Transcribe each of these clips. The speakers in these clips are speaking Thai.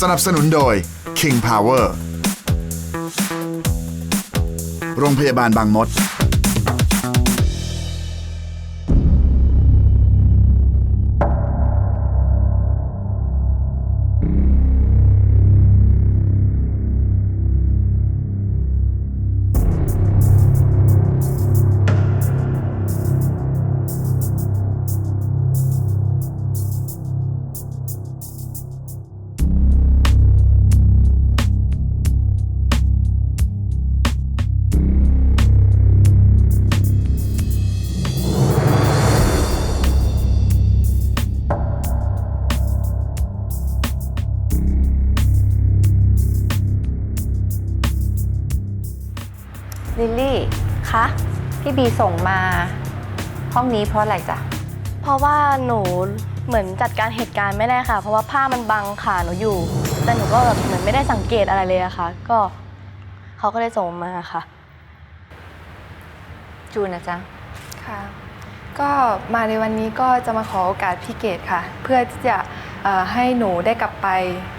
สนับสนุนโดย King Power โรงพยาบาลบางมด บีส่งมาห้องนี้เพราะอะไรจ๊ะ เพราะว่าหนูเหมือนจัดการเหตุการณ์ไม่ได้ค่ะ เพราะว่าผ้ามันบังขาหนูอยู่ แต่หนูก็แบบเหมือนไม่ได้สังเกตอะไรเลยอะค่ะ ก็เขาก็เลยส่งมาค่ะ จูนนะจ๊ะ ค่ะ ก็มาในวันนี้ก็จะมาขอโอกาสพี่เกดค่ะ เพื่อที่จะเอ่อให้หนูได้กลับไป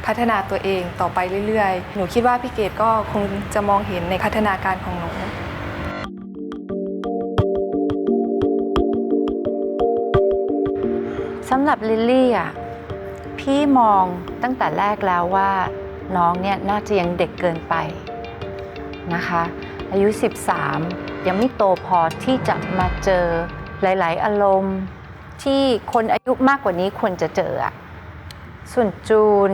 พัฒนาตัวเองต่อไปเรื่อยๆ หนูคิดว่าพี่เกดก็คงจะมองเห็นในพัฒนาการของหนู สำหรับลิลลี่อะพี่มองตั้งแต่แรกแล้วว่าน้องเนี่ยน่าจะยังเด็กเกินไปนะคะ อายุ 13 ยังไม่โตพอที่จะมาเจอหลาย ๆ อารมณ์ที่คนอายุมากกว่านี้ควรจะเจออะส่วนจูน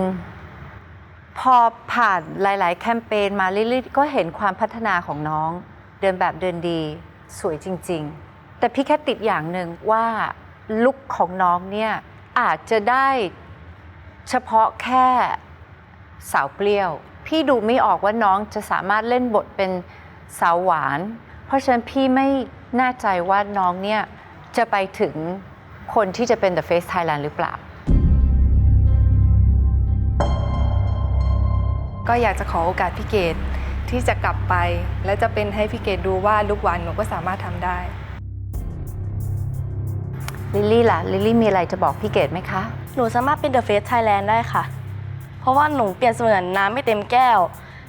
พอผ่านหลาย ๆ แคมเปญมาลิลลี่ก็เห็นความพัฒนาของน้อง เดินแบบเดินดีสวยจริง ๆ แต่พี่แค่ติดอย่างหนึ่งว่า ลุคของน้องเนี่ยอาจจะได้เฉพาะแค่สาวเปรี้ยว พี่ดูไม่ออกว่าน้องจะสามารถเล่นบทเป็นสาวหวาน เพราะฉะนั้นพี่ไม่แน่ใจว่าน้องเนี่ยจะไปถึงคนที่จะเป็น The Face Thailand หรือเปล่า ก็อยากจะขอโอกาสพี่เกดที่จะกลับไป และจะเป็นให้พี่เกดดูว่าลูกหวานหนูก็สามารถทำได้ ลิลลี่ล่ะ ลิลลี่มีอะไรจะบอกพี่เกดไหมคะ หนูสามารถเป็น The Face Thailand ได้ค่ะ เพราะว่าหนูเปลี่ยนเสมือนน้ำไม่เต็มแก้ว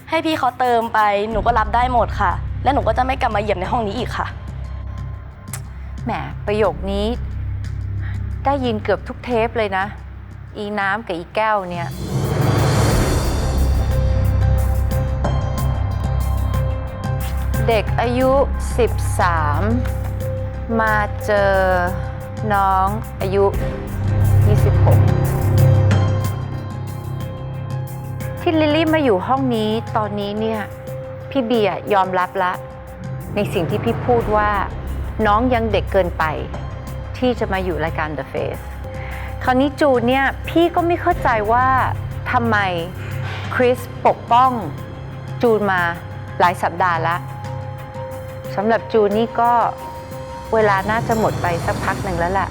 ให้พี่เขาเติมไปหนูก็รับได้หมดค่ะ และหนูก็จะไม่กลับมาเหยียบในห้องนี้อีกค่ะ แหม ประโยคนี้ได้ยินเกือบทุกเทปเลยนะ อีน้ำกับอีแก้วเนี่ย เด็กอายุ 13 มาเจอ น้องอายุ 26 ที่ลิลลี่มาอยู่ห้องนี้ตอนนี้เนี่ย พี่เบียร์ยอมรับละ ในสิ่งที่พี่พูดว่า น้องยังเด็กเกินไป ที่จะมาอยู่รายการ The Face คราวนี้จูเนี่ยพี่ก็ไม่เข้าใจว่าทำไมคริสปกป้องจูนมาหลายสัปดาห์ละสำหรับจูนี่ก็ เวลาน่าจะหมดไปสักพักหนึ่งแล้วแหละ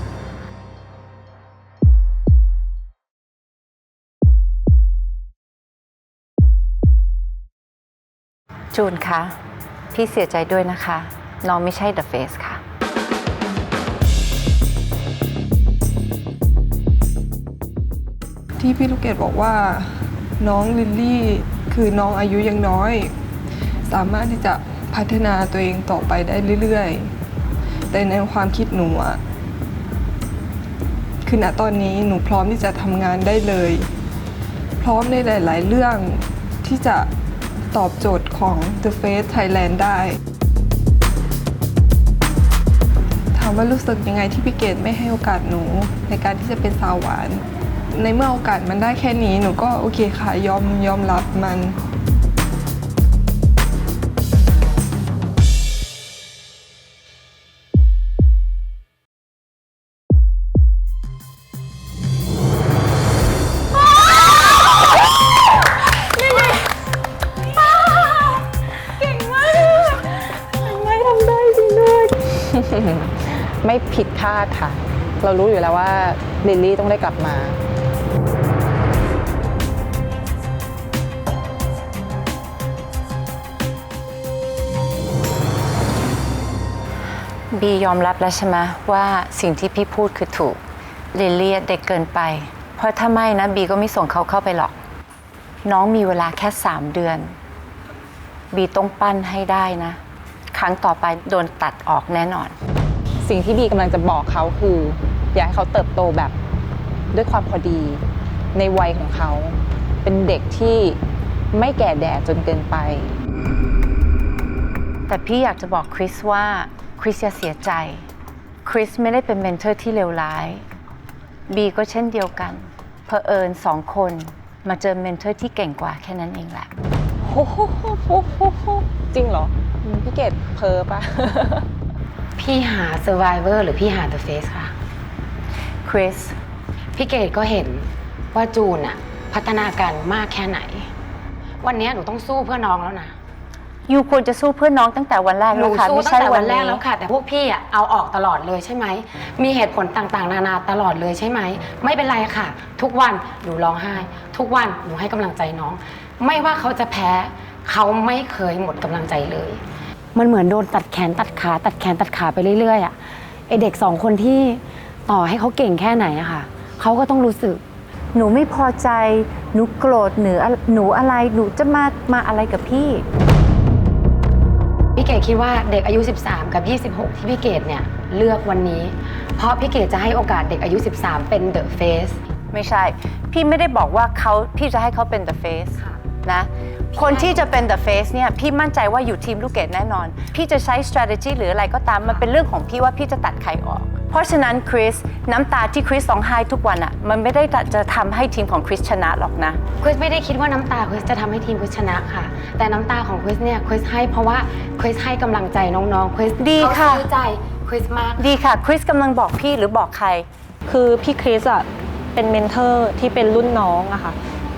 จูนคะพี่เสียใจด้วยนะคะ น้องไม่ใช่ The Face ค่ะ ที่พี่ลูกเกดบอกว่า น้องลิลลี่คือน้องอายุยังน้อย สามารถที่จะพัฒนาตัวเองต่อไปได้เรื่อยๆ แต่ในความคิดหนูอะคือณตอนนี้หนูพร้อมที่จะทำงานได้เลย พร้อมในหลาย ๆ เรื่องที่จะตอบโจทย์ของ The Face Thailand ได้ ถามว่ารู้สึกยังไงที่พี่เกดไม่ให้โอกาสหนู ในการที่จะเป็นสาวหวาน ในเมื่อโอกาสมันได้แค่นี้หนูก็โอเคค่ะยอมยอมรับมัน ไม่ผิดคาดค่ะ เรารู้อยู่แล้วว่าลิลลี่ต้องได้กลับมาบียอมรับแล้วใช่ไหมว่าสิ่งที่พี่พูดคือถูกลิลลี่เด็กเกินไป เพราะถ้าไม่นะบีก็ไม่ส่งเขาเข้าไปหรอก น้องมีเวลาแค่3เดือน บีต้องปั้นให้ได้นะ ครั้งต่อไปโดนตัดออกแน่นอน สิ่งที่บีกำลังจะบอกเขาคือ อยากให้เขาเติบโตแบบด้วยความพอดีในวัยของเขา เป็นเด็กที่ไม่แก่แดดจนเกินไป แต่พี่อยากจะบอกคริสว่าคริสอย่าเสียใจ คริสไม่ได้เป็นเมนเทอร์ที่เลวร้าย บีก็เช่นเดียวกันเผอิญสองคนมาเจอเมนเทอร์ที่เก่งกว่าแค่นั้นเองแหละโอ้โหจริงเหรอพี่เกดเพอปะ พี่หา Survivor หรือพี่หา The Face ค่ะ คริส พี่เกดก็เห็นว่าจูนอะพัฒนาการมากแค่ไหน วันนี้หนูต้องสู้เพื่อน้องแล้วนะ ยูควรจะสู้เพื่อนน้องตั้งแต่วันแรกหแล้นูวค่ะสู้ไม่ตั้งใช่แต่วัวันนแรนี้กแล้วค่ะ แต่พวกพี่อะเอาออกตลอดเลยใช่ไหม มีเหตุผลต่างๆ นานาตลอดเลยใช่ไหม ไม่เป็นไรค่ะ ทุกวันหนูร้องไห้ ทุกวันหนูให้กำลังใจน้อง ไม่ว่าเขาจะแพ้ เขาไม่เคยหมดกำลังใจเลย มันเหมือนโดนตัดแขนตัดขา ตัดแขนตัดขาไปเรื่อยๆอะไอเด็กสองคนที่ต่อให้เขาเก่งแค่ไหนอะค่ะเขาก็ต้องรู้สึก หนูไม่พอใจ หนูโกรธหนูอะหนูอะไร หนูจะมา มาอะไรกับพี่ พี่เกดคิดว่าเด็กอายุ 13 กับ 26 ที่พี่เกดเนี่ยเลือกวันนี้ เพราะพี่เกดจะให้โอกาสเด็กอายุ 13 เป็นเดอะเฟสไม่ใช่ พี่ไม่ได้บอกว่าเขาพี่จะให้เขาเป็น the face ค่ะนะ คนที่จะเป็น the face เนี่ยพี่มั่นใจว่าอยู่ทีมลูกเกดแน่นอน พี่จะใช้ strategy หรืออะไรก็ตามมันเป็นเรื่องของพี่ว่าพี่จะตัดใครออก เพราะฉะนั้นคริสน้ำตาที่คริสร้องไห้ทุกวันอะ่ะมันไม่ได้จะทำให้ทีมของคริสชนะหรอกนะ คริสไม่ได้คิดว่าน้ำตาคริสจะทำให้ทีมคริสชนะค่ะ แต่น้ำตาของคริสเนี่ยคริสให้เพราะว่าคริสให้กำลังใจน้องๆคริสดีเขาค่ะซื้อใจคริสมาก ดีค่ะคริสกำลังบอกพี่หรือบอกใคร คือพี่คริสอะเป็นเมนเทอร์ที่เป็นรุ่นน้องอะค่ะ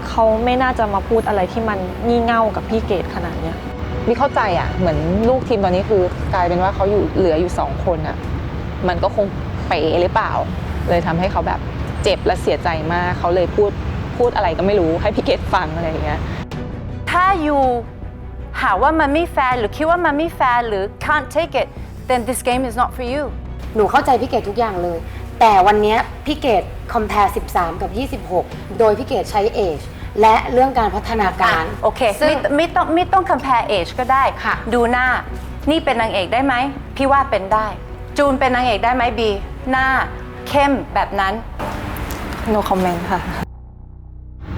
เขาไม่น่าจะมาพูดอะไรที่มันงี่เง่ากับพี่เกดขนาดเนี้ยบีเข้าใจอะเหมือนลูกทีมตอนนี้คือกลายเป็นว่าเขาอยู่เหลืออยู่สองคนอะมันก็คงเป๋หรือเปล่า เลยทำให้เขาแบบเจ็บและเสียใจมากเขาเลยพูดพูดอะไรก็ไม่รู้ให้พี่เกดฟังอะไรอย่างเงี้ย ถ้าอยู่หาว่ามันไม่แฟร์หรือคิดว่ามันไม่แฟร์หรือ can't take it then this game is not for you หนูเข้าใจพี่เกดทุกอย่างเลย แต่วันเนี้ยพี่เกด compare 13 กับ 26 โดยพี่เกดใช้ age และเรื่องการพัฒนาการ โอเคซึ่ง ไม่ไม่ต้องไม่ต้อง compare age ก็ได้ค่ะ ดูหน้า นี่เป็นนางเอกได้ไหมพี่ว่าเป็นได้ จูนเป็นนางเอกได้ไหมบี หน้าเข้มแบบนั้น no comment ค่ะ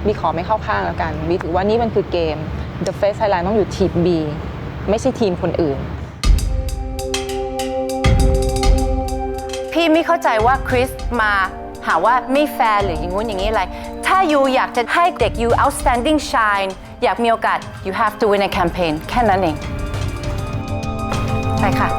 บีขอไม่เข้าข้างแล้วกัน บีถือว่านี่มันคือเกม The Face Thailand ต้องอยู่ทีม B ไม่ใช่ทีมคนอื่น พี่ไม่เข้าใจว่าคริสมาหาว่าไม่แฟร์หรืออย่างงู้นอย่างนี้อะไร ถ้ายูอยากจะให้เด็กยู outstanding shine อยากมีโอกาส you have to win a campaign แค่นั้นเองไปค่ะ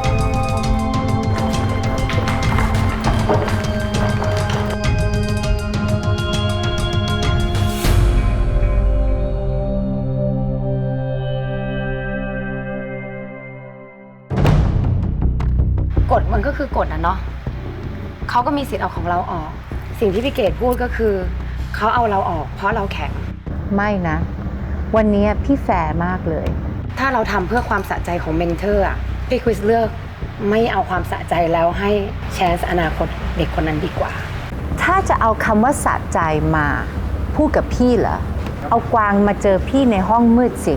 กฎมันก็คือกฎนะเนาะเขาก็มีสิทธิ์เอาของเราออก สิ่งที่พี่เกดพูดก็คือ เขาเอาเราออก เพราะเราแข็ง ไม่นะ วันนี้พี่แฟร์มากเลย ถ้าเราทำเพื่อความสะใจของเมนเทอร์อะพี่คริสเลือกไม่เอาความสะใจแล้วให้แชนส์อนาคตเด็กคนนั้นดีกว่า ถ้าจะเอาคำว่าสะใจมาพูดกับพี่เหรอ เอากวางมาเจอพี่ในห้องมืดสิ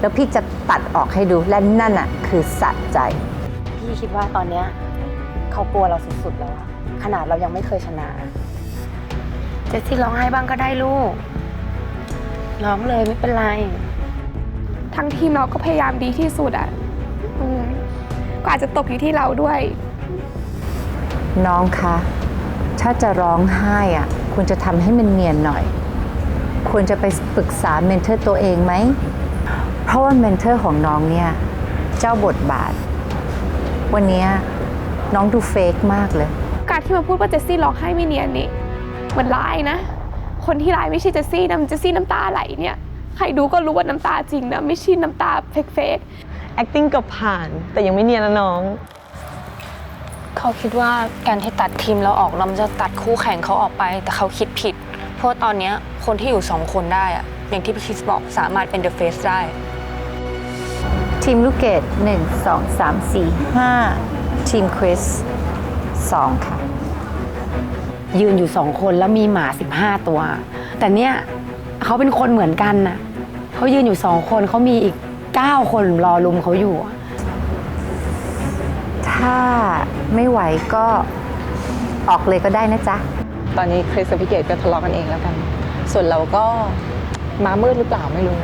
แล้วพี่จะตัดออกให้ดูและนั่นอะคือสะใจ พี่คิดว่าตอนเนี้ยเขากลัวเราสุดๆแล้วอะขนาดเรายังไม่เคยชนะ เจสซี่ร้องไห้บ้างก็ได้ลูก ร้องเลยไม่เป็นไร ทั้งทีมเราก็พยายามดีที่สุดอะ่ะอืมก็อาจจะตกอยู่ที่เราด้วย น้องคะ ถ้าจะร้องไห้อะคุณจะทำให้มันเนียนหน่อย ควรจะไปปรึกษาเมนเทอร์ตัวเองไหม เพราะว่าเมนเทอร์ของน้องเนี่ย เจ้าบทบาท วันเนี้ยน้องดูเฟกมากเลย การที่มาพูดว่าเจสซี่ร้องไห้ไม่เนียนนี่ มันร้ายนะ คนที่ร้ายไม่ใช่เจสซี่นะมันเจสซี่น้ำตาไหลเนี่ย ใครดูก็รู้ว่าน้ำตาจริงนะ ไม่ใช่น้ำตาเฟกเฟก acting เกับผ่านแต่ยังไม่เนียนนะน้อง เขาคิดว่าการที่ตัดทีมเราออกเราจะตัดคู่แข่งเขาออกไป แต่เขาคิดผิด เพราะว่าตอนเนี้ยคนที่อยู่สองคนได้อะอย่างที่พี่คริสบอกสามารถเป็น the face ได้ ทีมลูกเกด1 2 3 4 5 ทีมคริส2ค่ะ ยืนอยู่สองคนแล้วมีหมา 15 ตัว แต่เนี่ยเขาเป็นคนเหมือนกันน่ะเขายืนอยู่สองคนเขามีอีก 9 คนรอลุมเขาอยู่อะถ้าไม่ไหวก็ออกเลยก็ได้นะจ๊ะ ตอนนี้คริสกับพี่เกดก็ทะเลาะกันเองแล้วกัน ส่วนเราก็มามืดหรือเปล่าไม่รู้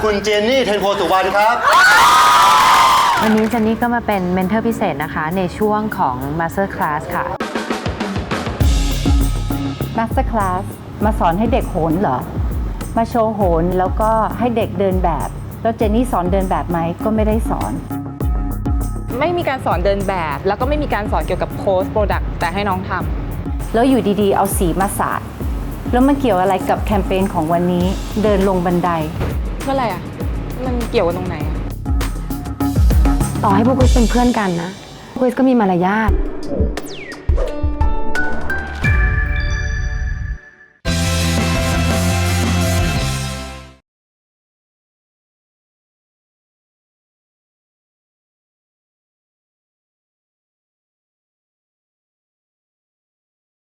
คุณเจนนี่เทนโพสุวรรณครับ วันนี้เจนนี่ก็มาเป็นเมนเทอร์พิเศษนะคะ ในช่วงของ Master Class ค่ะ Master Class มาสอนให้เด็กโหนเหรอ มาโชว์โหนแล้วก็ให้เด็กเดินแบบ แล้วเจนนี่สอนเดินแบบไหมก็ไม่ได้สอน ไม่มีการสอนเดินแบบ แล้วก็ไม่มีการสอนเกี่ยวกับโค้ชโปรดักต์แต่ให้น้องทำแล้วอยู่ดีๆ เอาสีมาสาดแล้วมันเกี่ยวอะไรกับแคมเปญของวันนี้เดินลงบันไดเมื่อไหร่อะมันเกี่ยวกันตรงไหนอะ ต่อให้พวกคุณเป็นเพื่อนกันนะพวกคุณก็มีมารยาท